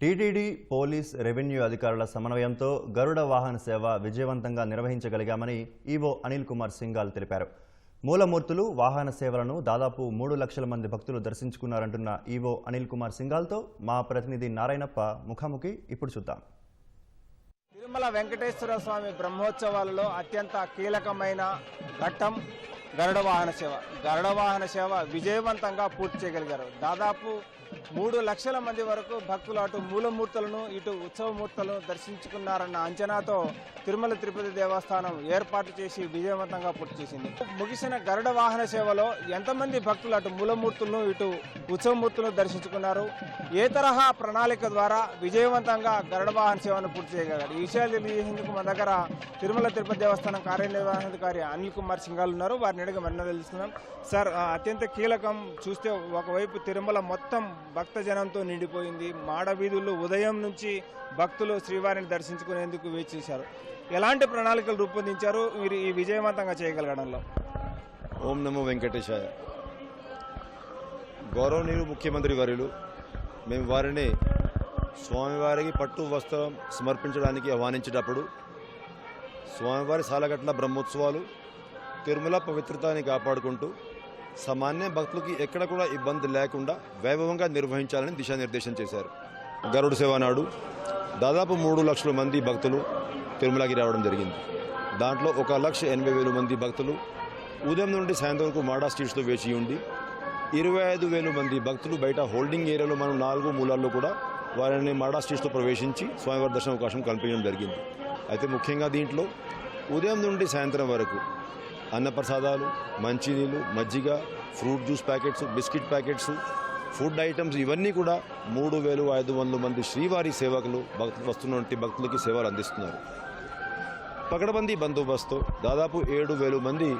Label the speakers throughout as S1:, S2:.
S1: TTD police revenue అధికారుల సమన్వయంతో గరుడ వాహన సేవ విజయవంతంగా నిర్వహించగలిగామని ఈవో అనిల్ కుమార్ సింగాల్ తెలిపారు. మూలమూర్తులు వాహన సేవలను దాదాపు మూడు లక్షల మంది భక్తులు దర్శించుకున్నారంటున్న ఈవో అనిల్ కుమార్ సింగాల్తో మా ప్రతినిధి నారాయణప్ప ముఖాముఖి ఇప్పుడు చూద్దాం.
S2: తిరుమల వెంకటేశ్వర స్వామి బ్రహ్మోత్సవాలలో అత్యంత కీలకమైన ఘట్టం గరుడ వాహన సేవ. గరుడ వాహన సేవ విజయవంతంగా పూర్తి చేయగలిగారు. దాదాపు మూడు లక్షల మంది వరకు భక్తులు అటు మూలమూర్తులను ఇటు ఉత్సవమూర్తులను దర్శించుకున్నారన్న అంచనాతో తిరుమల తిరుపతి దేవస్థానం ఏర్పాటు చేసి విజయవంతంగా పూర్తి చేసింది. ముగిసిన గరుడ వాహన సేవలో ఎంతమంది భక్తులు అటు మూలమూర్తులను ఇటు ఉత్సవమూర్తులను దర్శించుకున్నారు? ఏ తరహా ప్రణాళిక ద్వారా విజయవంతంగా గరుడ వాహన సేవను పూర్తి చేయగలరు ఈ విషయాలు తెలియజేసేందుకు మన దగ్గర తిరుమల తిరుపతి దేవస్థానం కార్యనిర్వహణాధికారి అనిల్ కుమార్ సింగాల్ ఉన్నారు. వారిని అడిగి మరింత తెలుసుకుందాం. సార్ అత్యంత కీలకం చూస్తే ఒకవైపు తిరుమల మొత్తం భక్త జనంతో నిండిపోయింది. మాడ వీధుల్లో ఉదయం నుంచి భక్తులు శ్రీవారిని దర్శించుకునేందుకు వేచి చూశారు. ఎలాంటి ప్రణాళికలు రూపొందించారు? మీరు ఈ విజయవంతంగా చేయగలగడంలో.
S3: ఓం నమో వెంకటేశాయ. గౌరవనీయులు ముఖ్యమంత్రి వర్యులు మేము వారిని స్వామివారికి పట్టు వస్త్రం సమర్పించడానికి ఆహ్వానించేటప్పుడు స్వామివారి సాలగట్ల బ్రహ్మోత్సవాలు తిరుమల పవిత్రతని కాపాడుకుంటూ సామాన్య భక్తులకి ఎక్కడ కూడా ఇబ్బంది లేకుండా వైభవంగా నిర్వహించాలని దిశానిర్దేశం చేశారు. గరుడు సేవ నాడు దాదాపు మూడు లక్షల మంది భక్తులు తిరుమలకి రావడం జరిగింది. దాంట్లో ఒక లక్ష ఎనభై వేల మంది భక్తులు ఉదయం నుండి సాయంత్రం వరకు మాడా స్ట్రీట్స్లో వేచి ఉండి ఇరవై ఐదు వేల మంది భక్తులు బయట హోల్డింగ్ ఏరియాలో మనం నాలుగు మూలాల్లో కూడా వారిని మాడా స్ట్రీట్స్లో ప్రవేశించి స్వామివారి దర్శన అవకాశం కల్పించడం జరిగింది. అయితే ముఖ్యంగా దీంట్లో ఉదయం నుండి సాయంత్రం వరకు అన్నప్రసాదాలు మంచినీళ్ళు మజ్జిగ fruit juice packets biscuit packets food items ఇవన్నీ కూడా మూడు వేలు ఐదు వందల మంది శ్రీవారి సేవకులు భక్తులు వస్తున్నటువంటి భక్తులకి సేవలు అందిస్తున్నారు. పకడబందీ బందోబస్తు దాదాపు ఏడు వేలు మంది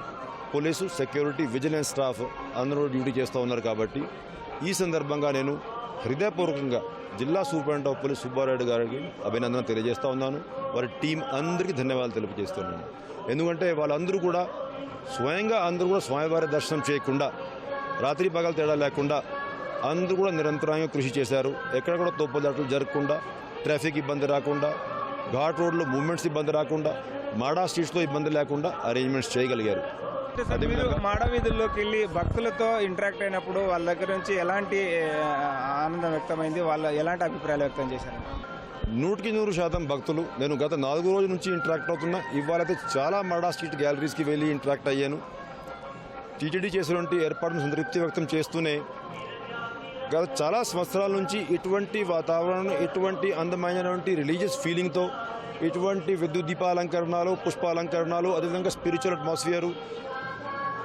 S3: పోలీసు సెక్యూరిటీ విజిలెన్స్ స్టాఫ్ అందరూ డ్యూటీ చేస్తూ ఉన్నారు కాబట్టి ఈ సందర్భంగా నేను హృదయపూర్వకంగా జిల్లా సూపరింటెండెంట్ ఆఫ్ పోలీస్ సుబ్బారెడ్డి గారికి అభినందన తెలియజేస్తూ ఉన్నాను. వారి టీం అందరికీ ధన్యవాదాలు తెలియజేస్తున్నాను. ఎందుకంటే వాళ్ళందరూ కూడా స్వయంగా అందరూ కూడా స్వామివారి దర్శనం చేయకుండా రాత్రి పగలు తేడా లేకుండా అందరూ కూడా నిరంతరంగా కృషి చేశారు. ఎక్కడ కూడా తోపుదాట్లు జరగకుండా ట్రాఫిక్ ఇబ్బంది రాకుండా ఘాట్ రోడ్లో మూవ్మెంట్స్ ఇబ్బంది రాకుండా మాడా స్ట్రీట్స్లో ఇబ్బంది లేకుండా అరేంజ్మెంట్స్ చేయగలిగారు.
S2: మీరు మాడ వీధుల్లోకి వెళ్ళి భక్తులతో ఇంటరాక్ట్ అయినప్పుడు వాళ్ళ దగ్గర నుంచి ఎలాంటి ఆనందం వ్యక్తమైంది? వాళ్ళ ఎలాంటి అభిప్రాయాలు వ్యక్తం చేశారు?
S3: నూటికి నూరు శాతం భక్తులు. నేను గత నాలుగు రోజుల నుంచి ఇంటరాక్ట్ అవుతున్నా. ఇవాళైతే చాలా మడా స్ట్రీట్ గ్యాలరీస్కి వెళ్ళి ఇంటరాక్ట్ అయ్యాను. టీటీడీ చేసినటువంటి ఏర్పాటును సంతృప్తి వ్యక్తం చేస్తూనే గత చాలా సంవత్సరాల నుంచి ఇటువంటి వాతావరణం ఇటువంటి అందమైనటువంటి రిలీజియస్ ఫీలింగ్తో ఇటువంటి విద్యుత్ దీపాలంకరణాలు పుష్పాలంకరణాలు అదేవిధంగా స్పిరిచువల్ అట్మాస్ఫియరు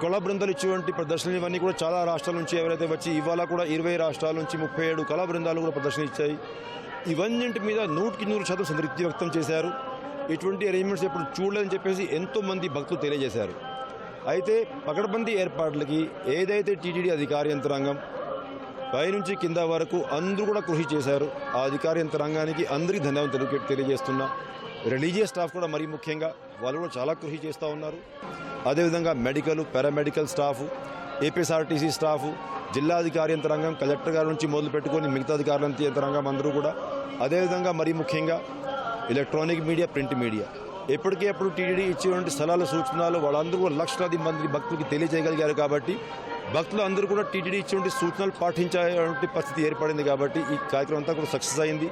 S3: కళా బృందాలు ఇచ్చేటువంటి ప్రదర్శనలు ఇవన్నీ కూడా చాలా రాష్ట్రాల నుంచి ఎవరైతే వచ్చి ఇవాళ కూడా ఇరవై రాష్ట్రాల నుంచి ముప్పై ఏడు కళా బృందాలు కూడా ప్రదర్శన ఇచ్చాయి. ఇవన్నింటి మీద నూటికి నూరు శాతం సంతృప్తి వ్యక్తం చేశారు. ఇటువంటి అరేంజ్మెంట్స్ ఎప్పుడు చూడలేదని చెప్పేసి ఎంతోమంది భక్తులు తెలియజేశారు. అయితే పకడ్బందీ ఏర్పాట్లకి ఏదైతే టీటీడీ అధికార యంత్రాంగం పైనుంచి కింద వరకు అందరూ కూడా కృషి చేశారు. ఆ అధికార యంత్రాంగానికి అందరికీ ధన్యవాదాలు తెలియజేస్తున్నా. రిలీజియస్ స్టాఫ్ కూడా మరీ ముఖ్యంగా వాళ్ళు కూడా చాలా కృషి చేస్తూ ఉన్నారు. అదేవిధంగా medical paramedical staff APSRTC staff జిల్లాధికారి యంత్రాంగం కలెక్టర్ గారి నుంచి మొదలు పెట్టుకొని మిగతా అధికారుల యంత్రాంగం అందరూ కూడా. అదేవిధంగా మరీ ముఖ్యంగా ఎలక్ట్రానిక్ మీడియా ప్రింట్ మీడియా. ఎప్పటికీ ఎప్పుడు టీడీడీ ఇచ్చేటువంటి స్థలాల సూచనలు వాళ్ళందరూ లక్షలాది మంది భక్తులకి తెలియజేయగలిగారు కాబట్టి భక్తులు అందరూ కూడా టీటీడీ ఇచ్చేటువంటి సూచనలు పాటించేటువంటి పరిస్థితి ఏర్పడింది కాబట్టి ఈ కార్యక్రమం అంతా కూడా సక్సెస్ అయింది.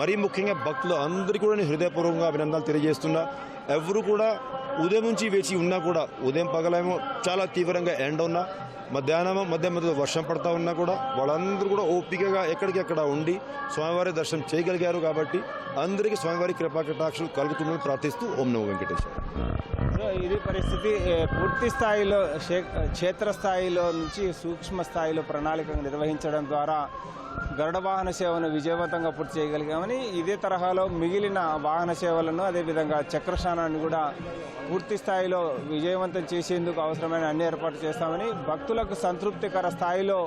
S3: మరీ ముఖ్యంగా భక్తులు అందరికీ కూడా నేను హృదయపూర్వకంగా అభినందనలు తెలియజేస్తున్నా. ఎవరు కూడా ఉదయం నుంచి వేచి ఉన్నా కూడా ఉదయం పగలేమో చాలా తీవ్రంగా ఎండ ఉన్నా మధ్యాహ్నం మధ్య మధ్య వర్షం పడతా ఉన్నా కూడా వాళ్ళందరూ కూడా ఓపికగా ఎక్కడికెక్కడ ఉండి స్వామివారి దర్శనం చేయగలిగారు కాబట్టి అందరికీ స్వామివారి కృపా కటాక్షలు కలుగుతుందని ప్రార్థిస్తూ ఓం నమో వెంకటేశ్వర.
S2: ఇది పరిస్థితి పూర్తి స్థాయిలో క్షేత్రస్థాయిలో నుంచి సూక్ష్మ స్థాయిలో ప్రణాళిక నిర్వహించడం ద్వారా గరుడ వాహన సేవను విజయవంతంగా పూర్తి చేయగలిగామని ఇదే తరహాలో మిగిలిన వాహన సేవలను అదేవిధంగా చక్రస్నానాన్ని కూడా పూర్తి స్థాయిలో విజయవంతం చేసేందుకు అవసరమైన అన్ని ఏర్పాట్లు చేస్తామని భక్తులకు సంతృప్తికర స్థాయిలో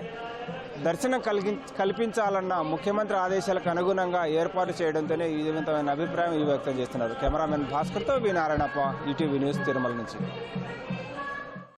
S2: దర్శనం కలిగి కల్పించాలన్న ముఖ్యమంత్రి ఆదేశాలకు అనుగుణంగా ఏర్పాటు చేయడంతోనే ఈ విధమైన అభిప్రాయం వ్యక్తం చేస్తున్నారు. Cameraman భాస్కర్తో V Narayanappa ETV news Tirumala నుంచి.